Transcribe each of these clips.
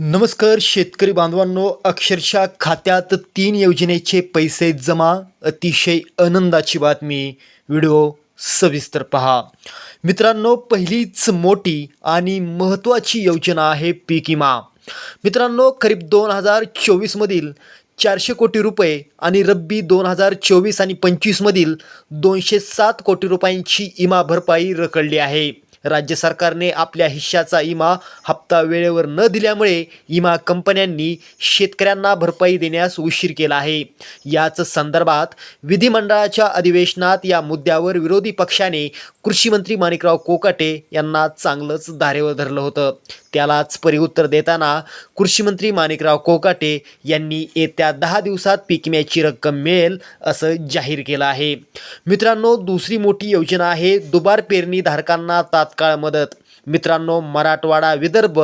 नमस्कार शेतकरी बांधवांनो. अक्षरशः खात्यात तीन योजनेचे पैसे जमा. अतिशय आनंदाची बातमी. व्हिडिओ सविस्तर पहा. मित्रांनो पहिलीच मोठी आणि महत्त्वाची योजना आहे पीक विमा. मित्रांनो खरीप दोन हजार चोवीसमधील चारशे कोटी रुपये आणि रब्बी दोन हजार चोवीस आणि पंचवीसमधील दोनशे सात कोटी रुपयांची इमा भरपाई रखडली आहे. राज्य सरकारने आपल्या हिश्श्याचा इमा हप्ता वेळेवर न दिल्यामुळे इमा कंपन्यांनी शेतकऱ्यांना भरपाई देण्यास उशीर केला आहे. याच संदर्भात विधिमंडळाच्या अधिवेशनात या मुद्द्यावर विरोधी पक्षाने कृषी मंत्री माणिकराव कोकाटे यांना चांगलंच धारेवर धरलं होतं. त्यालाच परिउत्तर देताना कृषी मंत्री माणिकराव कोकाटे यांनी येत्या दहा दिवसात पीक विम्याची रक्कम मिळेल असं जाहीर केलं आहे. मित्रांनो दुसरी मोठी योजना आहे दुबार पेरणी धारकांना तात्काळ मदत. मित्रांनो मराठवाडा विदर्भ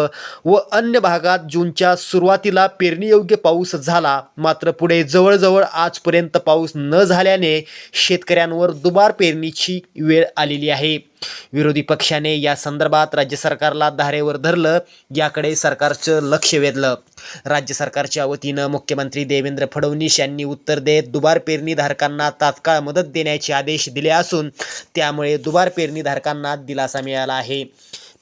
व अन्य भागात जूनच्या सुरुवातीला पेरणीयोग्य पाऊस झाला. मात्र पुढे जवळजवळ आजपर्यंत पाऊस न झाल्याने शेतकऱ्यांवर दुबार पेरणीची वेळ आलेली आहे. विरोधी पक्षाने या संदर्भात राज्य सरकारला धारेवर धरलं याकडे सरकारचं लक्ष वेधलं. राज्य सरकारच्या वतीनं मुख्यमंत्री देवेंद्र फडणवीस यांनी उत्तर देत दुबार पेरणीधारकांना तात्काळ मदत देण्याचे आदेश दिले असून त्यामुळे दुबार पेरणीधारकांना दिलासा मिळाला आहे.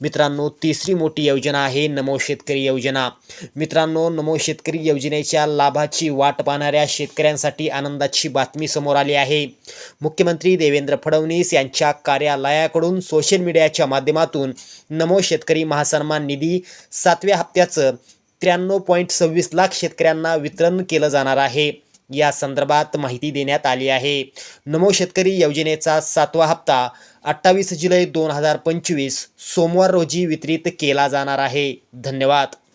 मित्रांनो तिसरी मोठी योजना आहे नमो शेतकरी योजना. मित्रांनो नमो शेतकरी योजनेच्या लाभाची वाट पाहणाऱ्या शेतकऱ्यांसाठी आनंदाची बातमी समोर आली आहे. मुख्यमंत्री देवेंद्र फडणवीस यांच्या कार्यालयाकडून सोशल मीडियाच्या माध्यमातून नमो शेतकरी महासन्मान निधी सातव्या हप्त्याचं त्र्याण्णव पॉईंट सव्वीस लाख शेतकऱ्यांना वितरण केलं जाणार आहे. या संदर्भात माहिती देण्यात आली आहे. नमो शेतकरी योजनेचा सातवा हप्ता अठ्ठावीस जुलै दोन हजार पंचवीस सोमवार रोजी वितरित केला जाणार आहे. धन्यवाद.